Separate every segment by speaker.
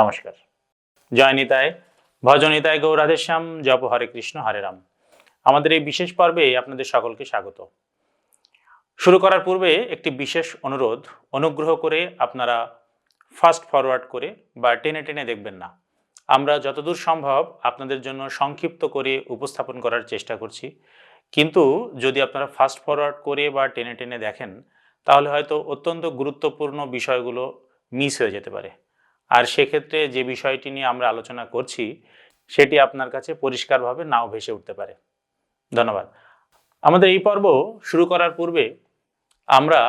Speaker 1: নমস্কার। জয় নিতায় ভজনিতায় গৌরাধেশ্যাম জপ হরে কৃষ্ণ, হরে রাম। আমাদের এই বিশেষ পর্বে আপনাদের সকলকে স্বাগত। শুরু করার পূর্বে একটি বিশেষ অনুরোধ, অনুগ্রহ করে আপনারা ফাস্ট ফরওয়ার্ড করে বা টেনে টেনে দেখবেন না। আমরা যতদূর সম্ভব আপনাদের জন্য সংক্ষিপ্ত করে উপস্থাপন করার চেষ্টা করছি। কিন্তু যদি আপনারা ফাস্ট ফরওয়ার্ড করে বা টেনে টেনে দেখেন, তাহলে হয়তো অত্যন্ত গুরুত্বপূর্ণ বিষয়গুলো মিস হয়ে যেতে পারে। আর সেক্ষেত্রে যে বিষয়টি নিয়ে আমরা আলোচনা করছি, সেটি আপনার কাছে পরিষ্কারভাবে নাও ভেসে উঠতে পারে। ধন্যবাদ। আমাদের এই পর্ব শুরু করার পূর্বে আমরা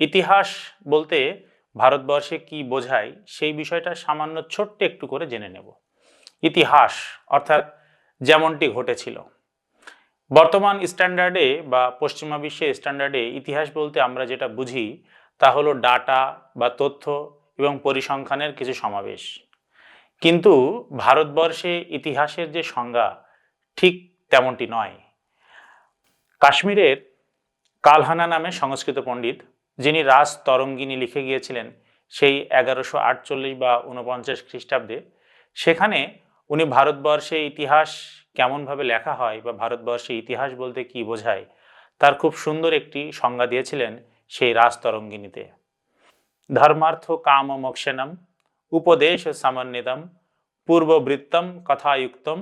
Speaker 1: ইতিহাস বলতে ভারতবর্ষে কি বোঝায় সেই বিষয়টা সামান্য ছোট্ট একটু করে জেনে নেব। ইতিহাস, অর্থাৎ যেমনটি ঘটেছিল। বর্তমান স্ট্যান্ডার্ডে বা পশ্চিমা বিশ্বের স্ট্যান্ডার্ডে ইতিহাস বলতে আমরা যেটা বুঝি তা হলো ডাটা বা তথ্য এবং পরিসংখ্যানের কিছু সমাবেশ। কিন্তু ভারতবর্ষে ইতিহাসের যে সংজ্ঞা ঠিক তেমনটি নয়। কাশ্মীরের কালহানা নামে সংস্কৃত পণ্ডিত, যিনি রাজ তরঙ্গিনী লিখে গিয়েছিলেন সেই এগারোশো আটচল্লিশ বা উনপঞ্চাশ খ্রিস্টাব্দে, সেখানে উনি ভারতবর্ষে ইতিহাস কেমনভাবে লেখা হয় বা ভারতবর্ষে ইতিহাস বলতে কি বোঝায়, তার খুব সুন্দর একটি সংজ্ঞা দিয়েছিলেন সেই রাজ তরঙ্গিনীতে। ধর্মার্থ কাম মোক্ষণম উপদেশ সমন্বিতম পূর্ববৃত্তম কথায়ুক্তম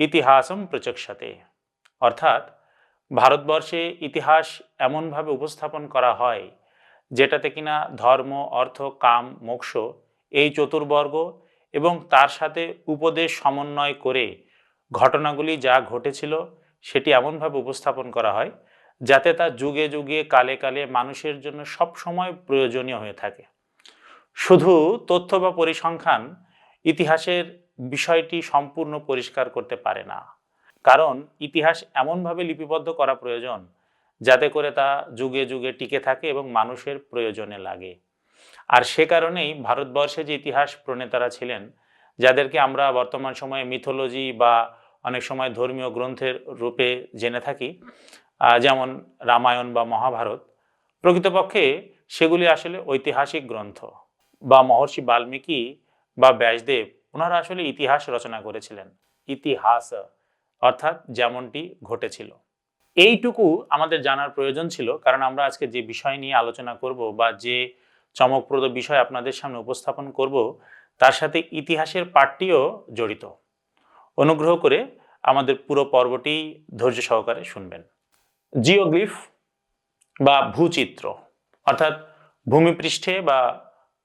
Speaker 1: ইতিহাসম প্রচক্ষতে অর্থাৎ ভারতবর্ষে ইতিহাস এমনভাবে উপস্থাপন করা হয়, যেটাতে কিনা ধর্ম, অর্থ, কাম, মোক্ষ এই চতুর্বর্গ এবং তার সাথে উপদেশ সমন্বয় করে ঘটনাগুলি যা ঘটেছিল সেটি এমনভাবে উপস্থাপন করা হয় যাতে তা যুগে যুগে, কালে কালে মানুষের জন্য সব সময় প্রয়োজনীয় হয়ে থাকে। শুধু তথ্য বা পরিসংখ্যান ইতিহাসের বিষয়টি সম্পূর্ণ পরিষ্কার করতে পারে না। কারণ ইতিহাস এমনভাবে লিপিবদ্ধ করা প্রয়োজন, যাতে করে তা যুগে যুগে টিকে থাকে এবং মানুষের প্রয়োজনে লাগে। আর সে কারণেই ভারতবর্ষে যে ইতিহাস প্রণেতারা ছিলেন, যাদেরকে আমরা বর্তমান সময়ে মিথোলজি বা অনেক সময় ধর্মীয় গ্রন্থের রূপে জেনে থাকি যেমন রামায়ণ বা মহাভারত, প্রকৃতপক্ষে সেগুলি আসলে ঐতিহাসিক গ্রন্থ। বা মহর্ষি বাল্মীকি বা ব্যাসদেব, ওনারা আসলে ইতিহাস রচনা করেছিলেন। ইতিহাস, অর্থাৎ যেমনটি ঘটেছিল। এইটুকু আমাদের জানার প্রয়োজন ছিল, কারণ আমরা আজকে যে বিষয় নিয়ে আলোচনা করব বা যে চমকপ্রদ বিষয় আপনাদের সামনে উপস্থাপন করব, তার সাথে ইতিহাসের পাঠটিও জড়িত। অনুগ্রহ করে আমাদের পুরো পর্বটি ধৈর্য সহকারে শুনবেন। জিওগ্লিফ বা ভূচিত্র, অর্থাৎ ভূমিপৃষ্ঠে বা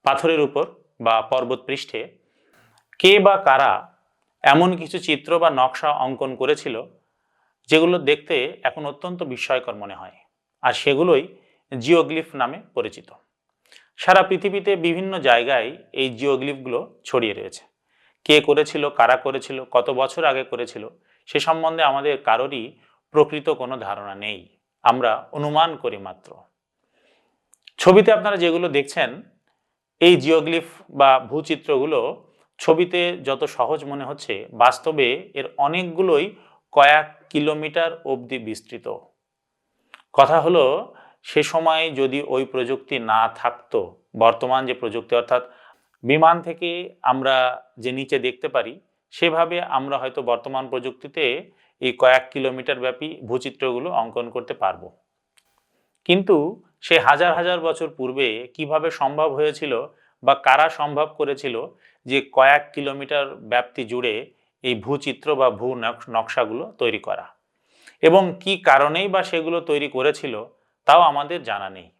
Speaker 1: পাথরের উপর বা পর্বত পৃষ্ঠে কে বা কারা এমন কিছু চিত্র বা নকশা অঙ্কন করেছিল, যেগুলো দেখতে এখন অত্যন্ত বিস্ময়কর মনে হয়, আর সেগুলোই জিওগ্লিফ নামে পরিচিত। সারা পৃথিবীতে বিভিন্ন জায়গায় এই জিওগ্লিফগুলো ছড়িয়ে রয়েছে। কে করেছিল, কারা করেছিল, কত বছর আগে করেছিল, সে সম্বন্ধে আমাদের কারোরই প্রকৃত কোনো ধারণা নেই। আমরা অনুমান করি মাত্র। ছবিতে আপনারা যেগুলো দেখছেন, এই জিওগ্লিফ বা ভূচিত্রগুলো ছবিতে যত সহজ মনে হচ্ছে, বাস্তবে এর অনেকগুলোই কয়েক কিলোমিটার অবধি বিস্তৃত। কথা হলো, সে সময় যদি ওই প্রযুক্তি না থাকতো, বর্তমান যে প্রযুক্তি, অর্থাৎ বিমান থেকে আমরা যে নিচে দেখতে পারি, সেভাবে আমরা হয়তো বর্তমান প্রযুক্তিতে এই কয়েক কিলোমিটার ব্যাপী ভূচিত্রগুলো অঙ্কন করতে পারব। কিন্তু সে হাজার হাজার বছর পূর্বে কীভাবে সম্ভব হয়েছিল বা কারা সম্ভব করেছিল যে কয়েক কিলোমিটার ব্যাপ্তি জুড়ে এই ভূচিত্র বা ভূ নক- নকশাগুলো তৈরি করা? এবং কি কারণেই বা সেগুলো তৈরি করেছিল তাও আমাদের জানা নেই।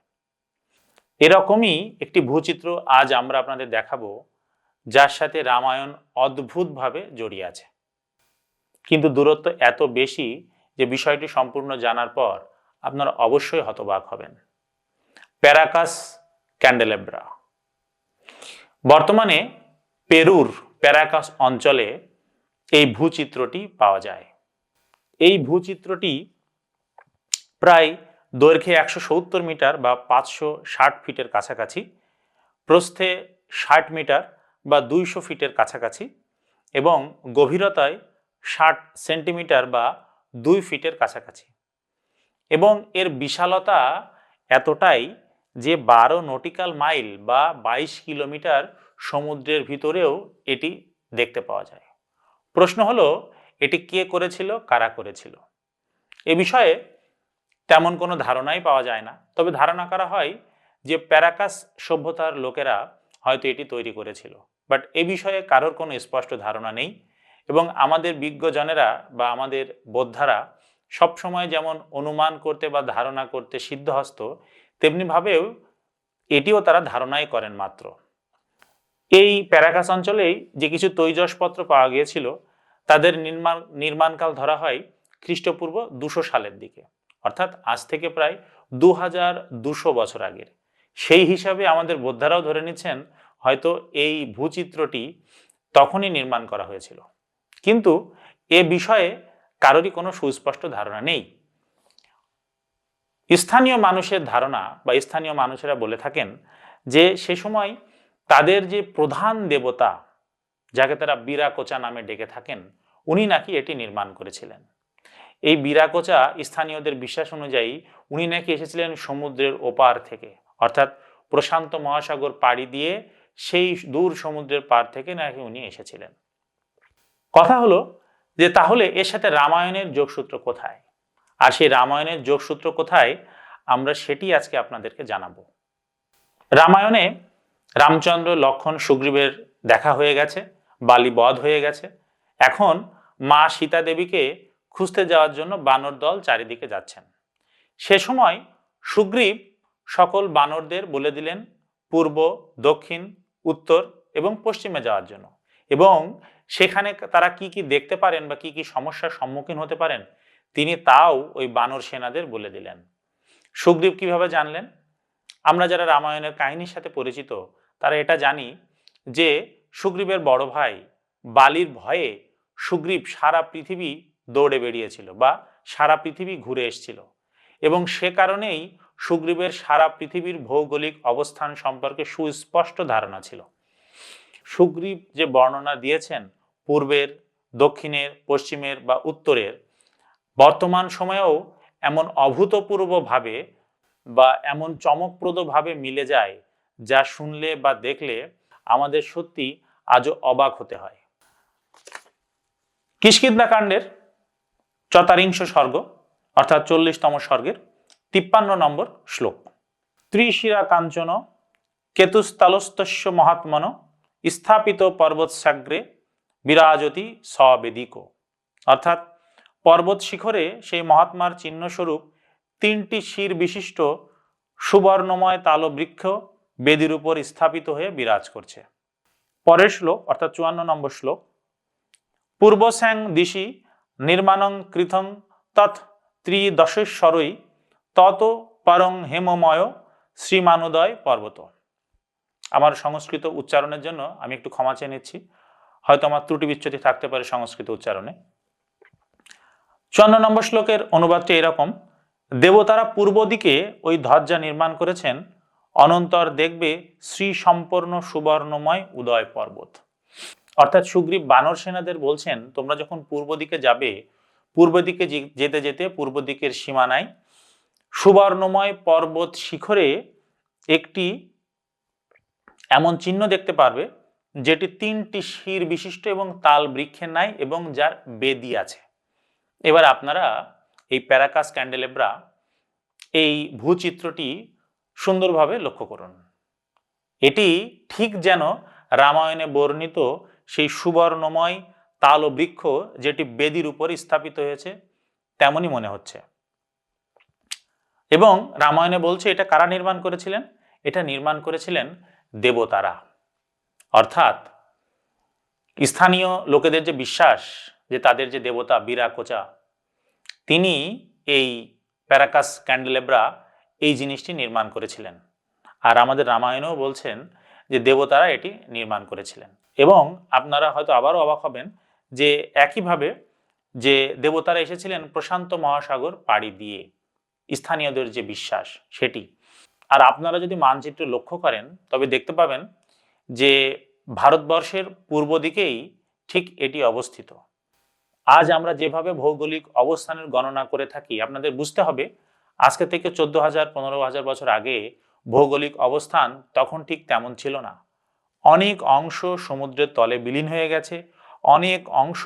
Speaker 1: এরকমই একটি ভূচিত্র আজ আমরা আপনাদের দেখাবো, যার সাথে রামায়ণ অদ্ভুতভাবে জড়িয়ে আছে। কিন্তু দূরত্ব এত বেশি যে বিষয়টি সম্পূর্ণ জানার পর আপনারা অবশ্যই হতবাক হবেন। প্যারাকাস ক্যান্ডেলেব্রা। বর্তমানে পেরুর প্যারাকাস অঞ্চলে এই ভূচিত্রটি পাওয়া যায়। এই ভূচিত্রটি প্রায় দৈর্ঘ্যে একশো সত্তর মিটার বা পাঁচশো ষাট ফিটের কাছাকাছি, প্রস্থে ষাট মিটার বা দুইশো ফিটের কাছাকাছি এবং গভীরতায় ষাট সেন্টিমিটার বা দুই ফিটের কাছাকাছি। এবং এর বিশালতা এতটাই যে বারো নটিক্যাল মাইল বা বাইশ কিলোমিটার সমুদ্রের ভিতরেও এটি দেখতে পাওয়া যায়। প্রশ্ন হলো, এটি কে করেছিল, কারা করেছিল? এ বিষয়ে তেমন কোনো ধারণাই পাওয়া যায় না। তবে ধারণা করা হয় যে প্যারাকাস সভ্যতার লোকেরা হয়তো এটি তৈরি করেছিল। বাট এ বিষয়ে কারোর কোনো স্পষ্ট ধারণা নেই। এবং আমাদের বিজ্ঞজনেরা বা আমাদের বোদ্ধারা সবসময় যেমন অনুমান করতে বা ধারণা করতে সিদ্ধহস্ত তেমনিভাবেও এটিও তারা ধারণাই করেন মাত্র। এই প্যারাকাস অঞ্চলেই যে কিছু তৈজসপত্র পাওয়া গিয়েছিল, তাদের নির্মাণ নির্মাণকাল ধরা হয় খ্রিস্টপূর্ব দুশো সালের দিকে। অর্থাৎ আজ থেকে প্রায় দু হাজার দুশো বছর আগের। সেই হিসাবে আমাদের বোদ্ধারাও ধরে নিচ্ছেন, হয়তো এই ভূচিত্রটি তখনই নির্মাণ করা হয়েছিল। কিন্তু এ বিষয়ে কারোরই কোনো সুস্পষ্ট ধারণা নেই। স্থানীয় মানুষের ধারণা বা স্থানীয় মানুষেরা বলে থাকেন যে সে সময় তাদের যে প্রধান দেবতা, যাকে তারা বীরাকোচা নামে ডেকে থাকেন, উনি নাকি এটি নির্মাণ করেছিলেন। এই বীরাকোচা স্থানীয়দের বিশ্বাস অনুযায়ী উনি নাকি এসেছিলেন সমুদ্রের ওপার থেকে, অর্থাৎ প্রশান্ত মহাসাগর পাড়ি দিয়ে সেই দূর সমুদ্রের পার থেকে নাকি উনি এসেছিলেন। কথা হলো যে তাহলে এর সাথে রামায়ণের যোগসূত্র কোথায়? আর সেই রামায়ণের যোগসূত্র কোথায়? আমরা সেটি আজকে আপনাদেরকে জানাব। রামায়ণে রামচন্দ্র, লক্ষণ, সুগ্রীবের দেখা হয়ে গেছে, বালি বধ হয়ে গেছে। এখন মা সীতা দেবীকে খুঁজতে যাওয়ার জন্য বানর দল চারিদিকে যাচ্ছেন। সে সময় সুগ্রীব সকল বানরদের বলে দিলেন, পূর্ব, দক্ষিণ, উত্তর এবং পশ্চিমে যাওয়ার জন্য। এবং সেখানে তারা কি কি দেখতে পারেন বা কি কি সমস্যার সম্মুখীন হতে পারেন, তিনি তাও ওই বানর সেনাদের বলে দিলেন। সুগ্রীব কীভাবে জানলেন? আমরা যারা রামায়ণের কাহিনীর সাথে পরিচিত, তারা এটা জানি যে সুগ্রীবের বড় ভাই বালির ভয়ে সুগ্রীব সারা পৃথিবী দৌড়ে বেরিয়েছিল বা সারা পৃথিবী ঘুরে এসছিল এবং সে কারণেই সুগ্রীবের সারা পৃথিবীর ভৌগোলিক অবস্থান সম্পর্কে সুস্পষ্ট ধারণা ছিল। সুগ্রীব যে বর্ণনা দিয়েছেন পূর্বের, দক্ষিণের, পশ্চিমের বা উত্তরের। বর্তমান সময়েও এমন অভূতপূর্বভাবে বা এমন চমকপ্রদভাবে মিলে যায় যা শুনলে বা দেখলে আমাদের সত্যি আজও অবাক হতে হয়। কিষ্কিন্দা কাণ্ডের চতারিংশ স্বর্গ, অর্থাৎ চল্লিশতম স্বর্গের তিপ্পান্ন নম্বর শ্লোক। ত্রিশিরা কাঞ্চন, কেতুস্তালস্তস্য মহাত্মন, স্থাপিত পর্বতসাগ্রে বিরাজতি সবেদিক অর্থাৎ পর্বত শিখরে সেই মহাত্মার চিহ্নস্বরূপ তিনটি শির বিশিষ্ট সুবর্ণময় তালবৃক্ষ বেদির উপর স্থাপিত হয়ে বিরাজ করছে। পরের শ্লোক, অর্থাৎ চুয়ান্ন নম্বর শ্লোক, পূর্বস্যাং দিশি নির্মাণং কৃথং তৎ ত্রিদশেশ্বরই তত পরং হেমময় শ্রীমানোদয় পর্বত। আমার সংস্কৃত উচ্চারণের জন্য আমি একটু ক্ষমা চেয়ে নিচ্ছি। হয়তো আমার ত্রুটি বিচ্যুতি থাকতে পারে সংস্কৃত উচ্চারণে। চুয়ান্ন নম্বর শ্লোকের অনুবাদটি এরকম, দেবতারা পূর্ব দিকে ওই ধ্বজা নির্মাণ করেছেন, অনন্তর দেখবে শ্রী সম্পন্ন সুবর্ণময় উদয় পর্বত। অর্থাৎ সুগ্রীব বানর সেনাদের বলছেন, তোমরা যখন পূর্ব দিকে যাবে, পূর্ব দিকে যেতে যেতে পূর্ব দিকের সীমানায় সুবর্ণময় পর্বত শিখরে একটি এমন চিহ্ন দেখতে পারবে যেটি তিনটি শির বিশিষ্ট এবং তাল বৃক্ষের নাই এবং যার বেদি আছে। এবার আপনারা এই প্যারাকাস ক্যান্ডেলেব্রা এই ভূচিত্রটি সুন্দরভাবে লক্ষ্য করুন। এটি ঠিক যেন রামায়ণে বর্ণিত সেই সুবর্ণময় তাল ও বৃক্ষ যেটি বেদির উপর স্থাপিত হয়েছে, তেমনই মনে হচ্ছে। এবং রামায়ণে বলছে এটা কারা নির্মাণ করেছিলেন? এটা নির্মাণ করেছিলেন দেবতারা। অর্থাৎ স্থানীয় লোকেদের যে বিশ্বাস যে তাদের যে দেবতা বীরা কোচা, তিনি এই প্যারাকাস ক্যান্ডেলেব্রা এই জিনিসটি নির্মাণ করেছিলেন। আর আমাদের রামায়ণেও বলছেন যে দেবতারা এটি নির্মাণ করেছিলেন। এবং আপনারা হয়তো আবারও অবাক হবেন যে একইভাবে যে দেবতারা এসেছিলেন প্রশান্ত মহাসাগর পাড়ি দিয়ে, স্থানীয়দের যে বিশ্বাস সেটি। আর আপনারা যদি মানচিত্র লক্ষ্য করেন, তবে দেখতে পাবেন যে ভারতবর্ষের পূর্ব দিকেই ঠিক এটি অবস্থিত। আজ আমরা যেভাবে ভৌগোলিক অবস্থানের গণনা করে থাকি, আপনাদের বুঝতে হবে আজকে থেকে চোদ্দ হাজার পনেরো হাজার বছর আগে ভৌগোলিক অবস্থান তখন ঠিক তেমন ছিল না। অনেক অংশ সমুদ্রের তলে বিলীন হয়ে গেছে, অনেক অংশ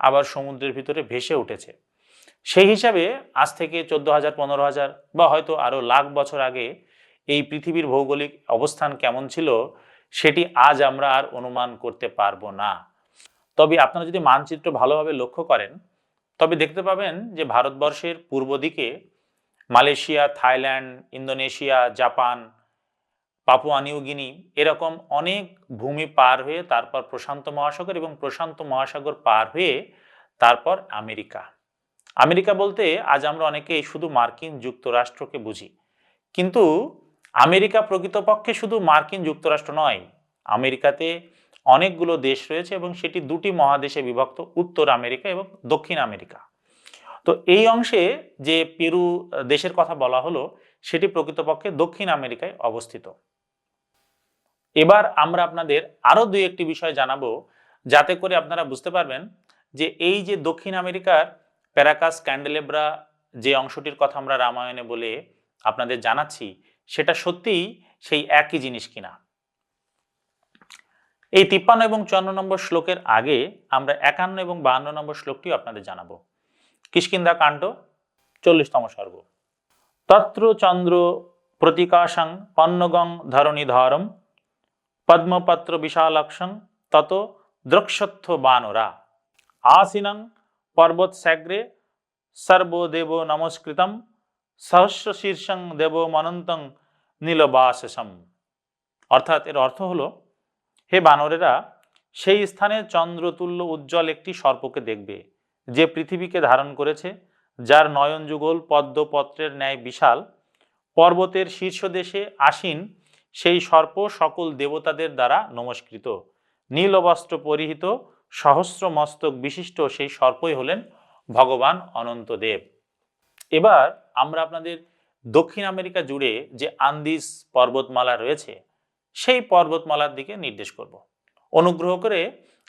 Speaker 1: আবার সমুদ্রের ভিতরে ভেসে উঠেছে। সেই হিসাবে আজ থেকে চোদ্দ হাজার পনেরো হাজার বা হয়তো আরও লাখ বছর আগে এই পৃথিবীর ভৌগোলিক অবস্থান কেমন ছিল সেটি আজ আমরা আর অনুমান করতে পারব না। তবে আপনারা যদি মানচিত্র ভালোভাবে লক্ষ্য করেন, তবে দেখতে পাবেন যে ভারতবর্ষের পূর্ব দিকে Malaysia, Thailand, Indonesia, Japan, Papua New Guinea এরকম অনেক ভূমি পার হয়ে তারপর প্রশান্ত মহাসাগর এবং প্রশান্ত মহাসাগর পার হয়ে তারপর আমেরিকা। আমেরিকা বলতে আজ আমরা অনেকেই শুধু মার্কিন যুক্তরাষ্ট্রকে বুঝি। কিন্তু আমেরিকা প্রকৃতপক্ষে শুধু মার্কিন যুক্তরাষ্ট্র নয়, আমেরিকাতে অনেকগুলো দেশ রয়েছে এবং সেটি দুটি মহাদেশে বিভক্ত, উত্তর আমেরিকা এবং দক্ষিণ আমেরিকা। তো এই অংশে যে পেরু দেশের কথা বলা হলো, সেটি প্রকৃতপক্ষে দক্ষিণ আমেরিকায় অবস্থিত। এবার আমরা আপনাদের আরও দুই একটি বিষয় জানাব, যাতে করে আপনারা বুঝতে পারবেন যে এই যে দক্ষিণ আমেরিকার প্যারাকাস ক্যান্ডেলেব্রা যে অংশটির কথা আমরা রামায়ণে বলে আপনাদের জানাচ্ছি সেটা সত্যিই সেই একই জিনিস কিনা। এই তিপ্পান্ন এবং চুয়ান্ন নম্বর শ্লোকের আগে আমরা একান্ন এবং বাহান্ন নম্বর শ্লোকটিও আপনাদের জানাব। কিষ্কিন্দা কাণ্ড, চল্লিশতম স্বর্গ তত্র চন্দ্র প্রতিকাশং পন্নগং ধরণীধরম পদ্মপত্র বিশালক্ষং তত দ্রক্ষত্থ বানরা। আসিনং পর্বতস্যাগ্রে সর্বদেব নমস্কৃতম সহস্র শীর্ষং দেব মনন্তং নীলবাসসম অর্থাৎ এর অর্থ হলো, হে বানরেরা, সেই স্থানে চন্দ্রতুল্য উজ্জ্বল একটি সর্পকে দেখবে, যে পৃথিবীকে ধারণ করেছে, যার নয়ন যুগল পদ্মপত্রের ন্যায় বিশাল। পর্বতের শীর্ষদেশে আসীন সেই সর্প সকল দেবতাদের দ্বারা নমস্কৃত। নীল বস্ত্র পরিহিত সহস্র মস্তক বিশিষ্ট সেই সর্পই হলেন ভগবান অনন্তদেব। এবার আমরা আপনাদের দক্ষিণ আমেরিকা জুড়ে যে আন্দিস পর্বতমালা রয়েছে, সেই পর্বতমালার দিকে নির্দেশ করব। অনুগ্রহ করে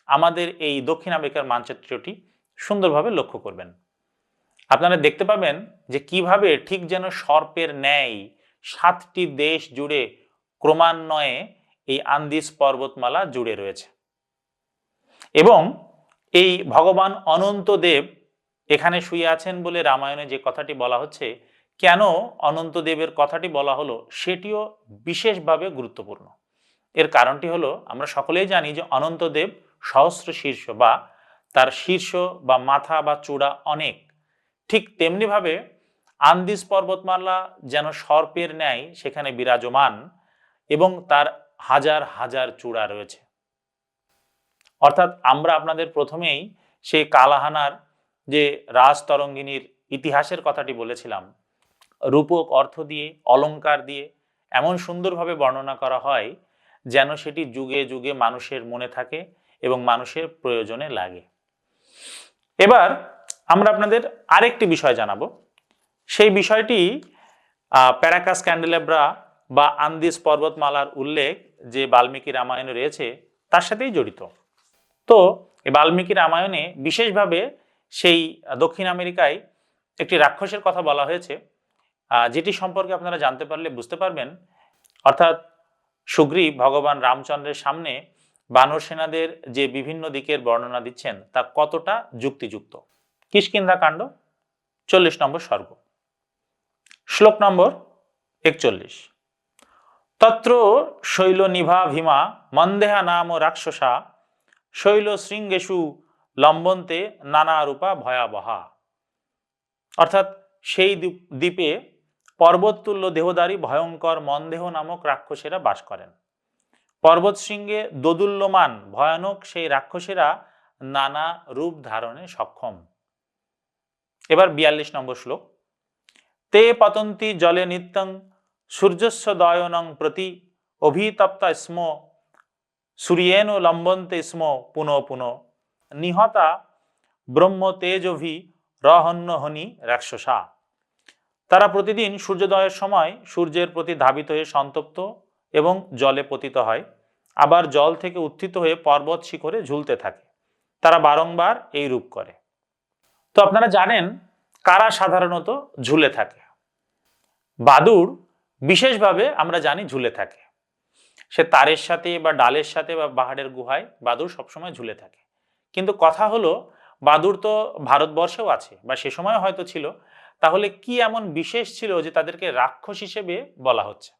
Speaker 1: আমাদের এই দক্ষিণ আমেরিকার মানচিত্রটি সুন্দরভাবে লক্ষ্য করবেন। আপনারা দেখতে পাবেন যে কীভাবে ঠিক যেন সর্পের ন্যায় সাতটি দেশ জুড়ে ক্রমান্বয়ে এই আন্দিস পর্বতমালা জুড়ে রয়েছে। এবং এই ভগবান অনন্ত দেব এখানে শুয়ে আছেন বলে রামায়ণে যে কথাটি বলা হচ্ছে, কেন অনন্তদেবের কথাটি বলা হলো সেটিও বিশেষভাবে গুরুত্বপূর্ণ। এর কারণটি হলো, আমরা সকলেই জানি যে অনন্তদেব সহস্র শীর্ষ বা তার শীর্ষ বা মাথা বা চূড়া অনেক। ঠিক তেমনিভাবে আন্দিস পর্বতমালা যেন সর্পের ন্যায় সেখানে বিরাজমান এবং তার হাজার হাজার চূড়া রয়েছে। অর্থাৎ আমরা আপনাদের প্রথমেই সেই কালাহানার যে রাজ তরঙ্গিনীর ইতিহাসের কথাটি বলেছিলাম, রূপক অর্থ দিয়ে অলংকার দিয়ে এমন সুন্দরভাবে বর্ণনা করা হয় যেন সেটি যুগে যুগে মানুষের মনে থাকে এবং মানুষের প্রয়োজনে লাগে। এবার আমরা আপনাদের আরেকটি বিষয় জানাব। সেই বিষয়টি প্যারাকাস ক্যান্ডেলেব্রা বা আন্দিস পর্বতমালার উল্লেখ যে বাল্মীকি রামায়ণে রয়েছে, তার সাথেই জড়িত। তো এই বাল্মীকি রামায়ণে বিশেষভাবে সেই দক্ষিণ আমেরিকায় একটি রাক্ষসের কথা বলা হয়েছে যেটি সম্পর্কে আপনারা জানতে পারলে বুঝতে পারবেন। অর্থাৎ সুগ্রীব ভগবান রামচন্দ্রের সামনে বানর সেনাদের যে বিভিন্ন দিকের বর্ণনা দিচ্ছেন, তা কতটা যুক্তিযুক্ত? কিষ্কিন্ধা কাণ্ড, চল্লিশ নম্বর স্বর্গ। শ্লোক নম্বর একচল্লিশ। তত্র শৈল নিভা ভীমা মন্দেহা নাম রাক্ষসা, শৈল শৃঙ্গেশু লম্বন্তে নানা রূপা ভয়াবহা। অর্থাৎ সেই দ্বীপে পর্বততুল্য দেহদারী ভয়ঙ্কর মন্দেহ নামক রাক্ষসেরা বাস করেন। পর্বত শৃঙ্গে দোদুল্যমান, ভয়ানক সেই রাক্ষসেরা নানা রূপ ধারণে সক্ষম। এবার বিয়াল্লিশ নম্বর শ্লোক। তে পতন্তি জলে নিত্যং সূর্যস্ব দয়নং প্রতি অভিতপ্তা স্ম, সূর্যেন লম্বন্তে স্ম, পুনঃ পুনঃ নিহতা ব্রহ্ম তেজভি রহন্যহনি রাক্ষসা। তারা প্রতিদিন সূর্যোদয়ের সময় সূর্যের প্রতি ধাবিত হয়ে সন্তপ্ত এবং জলে পতিত হয়, আবার জল থেকে উত্থিত হয়ে পর্বত শিখরে ঝুলতে থাকে। তারা বারংবার এই রূপ করে। তো আপনারা জানেন কারা সাধারণত ঝুলে থাকে? বাদুর বিশেষভাবে আমরা জানি ঝুলে থাকে। সে তারের সাথে বা ডালের সাথে বা পাহাড়ের গুহায় বাদুড় সবসময় ঝুলে থাকে। কিন্তু কথা হলো, বাদুড় তো ভারতবর্ষেও আছে বা সে সময় হয়তো ছিল, তাহলে কি এমন বিশেষ ছিল যে তাদেরকে রাক্ষস হিসেবে বলা হচ্ছে?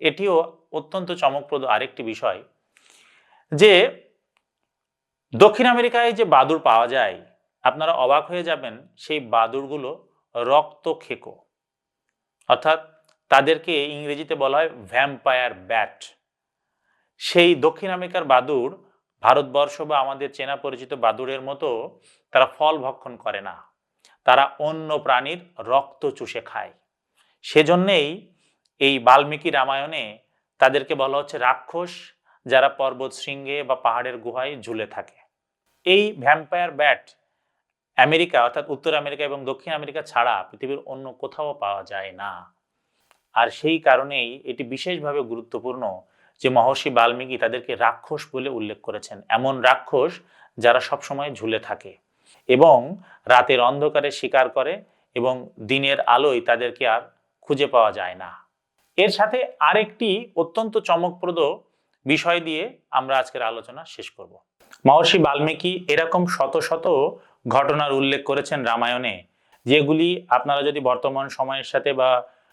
Speaker 1: এটিও অত্যন্ত চমকপ্রদ আরেকটি বিষয় যে, দক্ষিণ আমেরিকায় যে বাদুড় পাওয়া যায়, আপনারা অবাক হয়ে যাবেন, সেই বাদুড়গুলো রক্ত খেকো। অর্থাৎ তাদেরকে ইংরেজিতে বলা হয় ভ্যাম্পায়ার ব্যাট। সেই দক্ষিণ আমেরিকার বাদুড় ভারতবর্ষ বা আমাদের চেনা পরিচিত বাদুড়ের মতো তারা ফল ভক্ষণ করে না। তারা অন্য প্রাণীর রক্ত চুষে খায়। সেজন্যেই এই বাল্মীকি রামায়ণে তাদেরকে বলা হচ্ছে রাক্ষস যারা পর্বত শৃঙ্গে বা পাহাড়ের গুহায় ঝুলে থাকে। এই ভ্যাম্পায়ার ব্যাট আমেরিকা অর্থাৎ উত্তর আমেরিকা এবং দক্ষিণ আমেরিকা ছাড়া পৃথিবীর অন্য কোথাও পাওয়া যায় না। আর সেই কারণেই এটি বিশেষভাবে গুরুত্বপূর্ণ যে মহর্ষি বাল্মীকি তাদেরকে রাক্ষস বলে উল্লেখ করেছেন। এমন রাক্ষস যারা সবসময় ঝুলে থাকে এবং রাতের অন্ধকারে শিকার করে এবং দিনের আলোয় তাদেরকে আর খুঁজে পাওয়া যায় না। এর সাথে আরেকটি অত্যন্ত চমকপ্রদ বিষয় দিয়ে আমরা আজকের আলোচনা শেষ করব। মহর্ষি বাল্মীকি এরকম শত শত ঘটনার উল্লেখ করেছেন রামায়ণে, যেগুলি আপনারা যদি বর্তমান সময়ের সাথে বা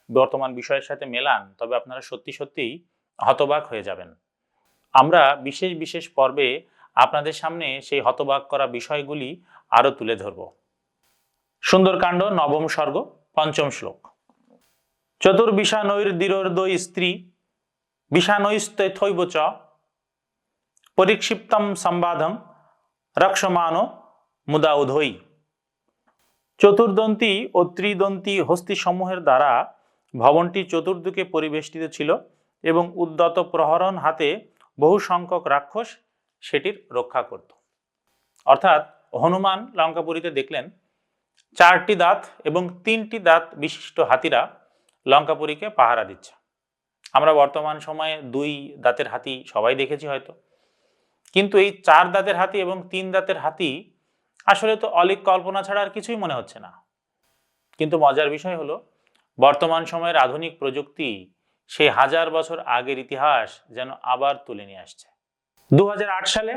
Speaker 1: বর্তমান বিষয়ের সাথে মেলান, তবে আপনারা সত্যি সত্যিই হতবাক হয়ে যাবেন। আমরা বিশেষ বিশেষ পর্বে আপনাদের সামনে সেই হতবাক করা বিষয়গুলি আরও তুলে ধরব। সুন্দরকাণ্ড নবম স্বর্গ, পঞ্চম শ্লোক। চতুর্বিষানৈর দৃঢ়দৈ স্ত্রী বিষানৈস্তৈথৈব চ, পরিক্ষিপ্তম সম্বাদম রক্ষমানো মুদা উধৈ চতুর্দন্তী ও ত্রিদন্তী হস্তি সমূহের দ্বারা ভবনটি চতুর্দিকে পরিবেষ্টিত ছিল। এবং উদ্যত প্রহরণ হাতে বহু সংখ্যক রাক্ষস সেটির রক্ষা করত। অর্থাৎ হনুমান লঙ্কাপুরীতে দেখলেন, চারটি দাঁত এবং তিনটি দাঁত বিশিষ্ট হাতিরা লঙ্কাপুরীকে পাহারা দিচ্ছে। আমরা বর্তমান সময়ে দুই দাঁতের হাতি সবাই দেখেছি হয়তো। কিন্তু এই চার দাঁতের হাতি এবং তিন দাঁতের হাতি আসলে তো অলিক কল্পনা ছাড়া আর কিছুই মনে হচ্ছে না। কিন্তু মজার বিষয় হলো, বর্তমান সময়ের আধুনিক প্রযুক্তি সেই হাজার বছর আগের ইতিহাস যেন আবার তুলে নিয়ে আসছে। দু হাজার আট সালে,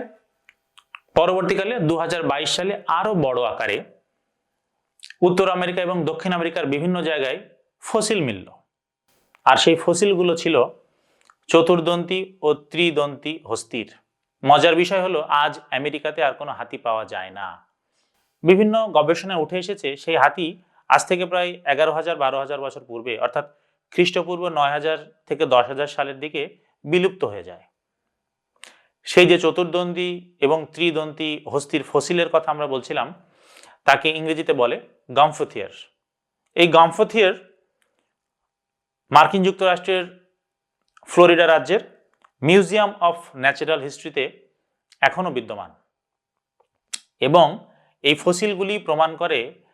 Speaker 1: পরবর্তীকালে দু হাজার বাইশ সালে আরও বড় আকারে উত্তর আমেরিকা এবং দক্ষিণ আমেরিকার বিভিন্ন জায়গায় ফসিল মিলল। আর সেই ফসিলগুলো ছিল চতুর্দন্তী ও ত্রিদন্তী হস্তির। মজার বিষয় হলো, আজ আমেরিকাতে আর কোনো হাতি পাওয়া যায় না। বিভিন্ন গবেষণায় উঠে এসেছে, সেই হাতি আজ থেকে প্রায় এগারো হাজার, বারো হাজার বছর পূর্বে, অর্থাৎ খ্রিস্টপূর্ব নয় হাজার থেকে দশ হাজার সালের দিকে বিলুপ্ত হয়ে যায়। সেই যে চতুর্দ্বন্দ্বী এবং ত্রিদন্তী হস্তির ফসিলের কথা আমরা বলছিলাম, তাকে ইংরেজিতে বলে গমফোথিয়ার। এই গমফোথিয়ার মার্কিন যুক্তরাষ্ট্রের ফ্লোরিডা রাজ্যের মিউজিয়াম অফ ন্যাচারাল হিস্ট্রিতে এখনও বিদ্যমান। এবং এই ফসিলগুলি প্রমাণ করে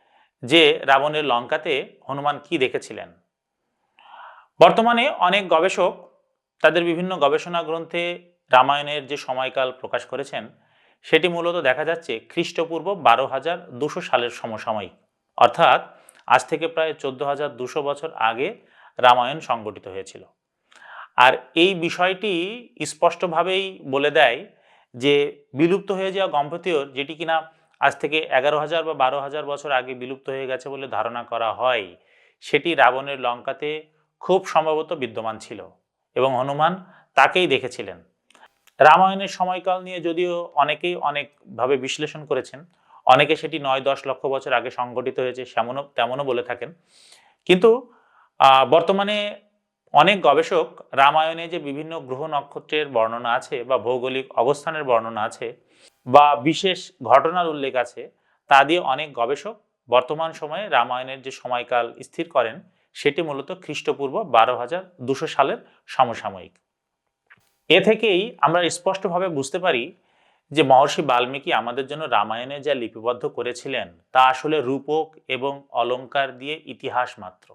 Speaker 1: যে রাবণের লঙ্কাতে হনুমান কি দেখেছিলেন। বর্তমানে অনেক গবেষক তাদের বিভিন্ন গবেষণা গ্রন্থে রামায়ণের যে সময়কাল প্রকাশ করেছেন, সেটি মূলত দেখা যাচ্ছে খ্রিস্টপূর্ব বারো হাজার দুশো সালের সমসাময়িক। অর্থাৎ আজ থেকে প্রায় চোদ্দ হাজার দুশো বছর আগে রামায়ণ সংগঠিত হয়েছিল। আর এই বিষয়টি স্পষ্টভাবেই বলে দেয় যে বিলুপ্ত হয়ে যাওয়া গম্পতীয় যেটি কিনা আজ থেকে এগারো হাজার বা বারো হাজার বছর আগে বিলুপ্ত হয়ে গেছে বলে ধারণা করা হয়, সেটি রাবণের লঙ্কাতে খুব সম্ভবত বিদ্যমান ছিল এবং হনুমান তাকেই দেখেছিলেন। রামায়ণের সময়কাল নিয়ে যদিও অনেকেই অনেকভাবে বিশ্লেষণ করেছেন, অনেকে সেটি নয় দশ লক্ষ বছর আগে সংগঠিত হয়েছে সেমনও, তেমনও বলে থাকেন। কিন্তু বর্তমানে অনেক গবেষক রামায়ণে যে বিভিন্ন গ্রহ নক্ষত্রের বর্ণনা আছে বা ভৌগোলিক অবস্থানের বর্ণনা আছে বা বিশেষ ঘটনার উল্লেখ আছে, তা দিয়ে অনেক গবেষক বর্তমান সময়ে রামায়ণের যে সময়কাল স্থির করেন সেটি মূলত খ্রিস্টপূর্ব বারো হাজার দুশো সালের সমসাময়িক। এ থেকেই আমরা স্পষ্টভাবে বুঝতে পারি যে মহর্ষি বাল্মীকি আমাদের জন্য রামায়ণে যা লিপিবদ্ধ করেছিলেন তা আসলে রূপক এবং অলঙ্কার দিয়ে ইতিহাস মাত্র।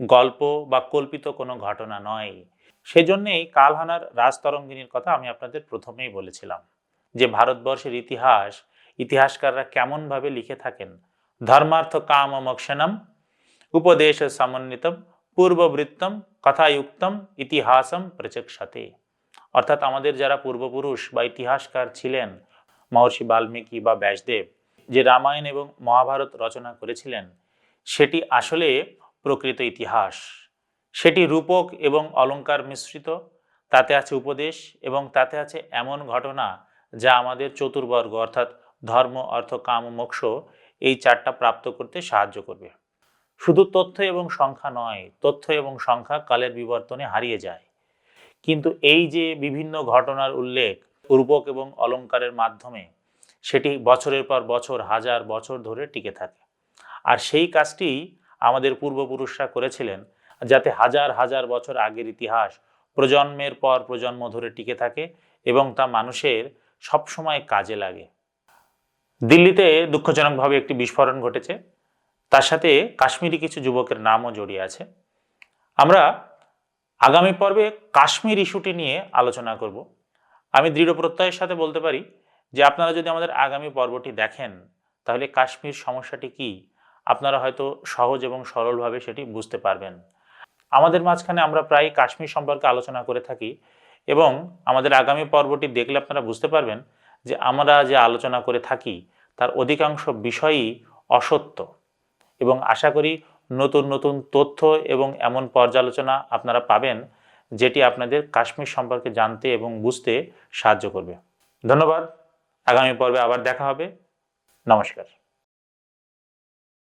Speaker 1: গল্প বা কল্পিত কোনো ঘটনা নয়। সেজন্যেই কালহানার রাজতরঙ্গিনীর কথা আমি আপনাদের প্রথমেই বলেছিলাম যে ভারতবর্ষের ইতিহাস, ইতিহাসকাররা কেমনভাবে লিখে থাকেন, ধর্মার্থ কাম মোক্ষণম উপদেশ সমন্বিতম পূর্ববৃত্তম কথায়ুক্তম ইতিহাসম প্রচক্ষতে অর্থাৎ আমাদের যারা পূর্বপুরুষ বা ইতিহাসকার ছিলেন, মহর্ষি বাল্মীকি বা ব্যাসদেব, যে রামায়ণ এবং মহাভারত রচনা করেছিলেন, সেটি আসলে প্রকৃত ইতিহাস। সেটি রূপক এবং অলঙ্কার মিশ্রিত, তাতে আছে উপদেশ এবং তাতে আছে এমন ঘটনা যা আমাদের চতুর্বর্গ অর্থাৎ ধর্ম, অর্থ, কাম, মোক্ষ এই চারটা প্রাপ্ত করতে সাহায্য করবে। শুধু তথ্য এবং সংখ্যা নয়, তথ্য এবং সংখ্যা কালের বিবর্তনে হারিয়ে যায়। কিন্তু এই যে বিভিন্ন ঘটনার উল্লেখ, রূপক এবং অলঙ্কারের মাধ্যমে, সেটি বছরের পর বছর, হাজার বছর ধরে টিকে থাকে। আর সেই কাজটি আমাদের পূর্বপুরুষরা করেছিলেন, যাতে হাজার হাজার বছর আগের ইতিহাস প্রজন্মের পর প্রজন্ম ধরে টিকে থাকে এবং তা মানুষের সবসময় কাজে লাগে। দিল্লিতে দুঃখজনকভাবে একটি বিস্ফোরণ ঘটেছে। তার সাথে কাশ্মীরি কিছু যুবকের নামও জড়িয়ে আছে। আমরা আগামী পর্বে কাশ্মীর ইস্যুটি নিয়ে আলোচনা করব। আমি দৃঢ় প্রত্যয়ের সাথে বলতে পারি যে আপনারা যদি আমাদের আগামী পর্বটি দেখেন, তাহলে কাশ্মীর সমস্যাটি কি? আপনারা হয়তো সহজ এবং সরলভাবে সেটি বুঝতে পারবেন। আমাদের মাঝখানে আমরা প্রায় কাশ্মীর সম্পর্কে আলোচনা করে থাকি এবং আমাদের আগামী পর্বটি দেখলে আপনারা বুঝতে পারবেন যে আমরা যে আলোচনা করে থাকি, তার অধিকাংশ বিষয়ই অসত্য। এবং আশা করি নতুন নতুন তথ্য এবং এমন পর্যালোচনা আপনারা পাবেন যেটি আপনাদের কাশ্মীর সম্পর্কে জানতে এবং বুঝতে সাহায্য করবে। ধন্যবাদ। আগামী পর্বে আবার দেখা হবে। নমস্কার।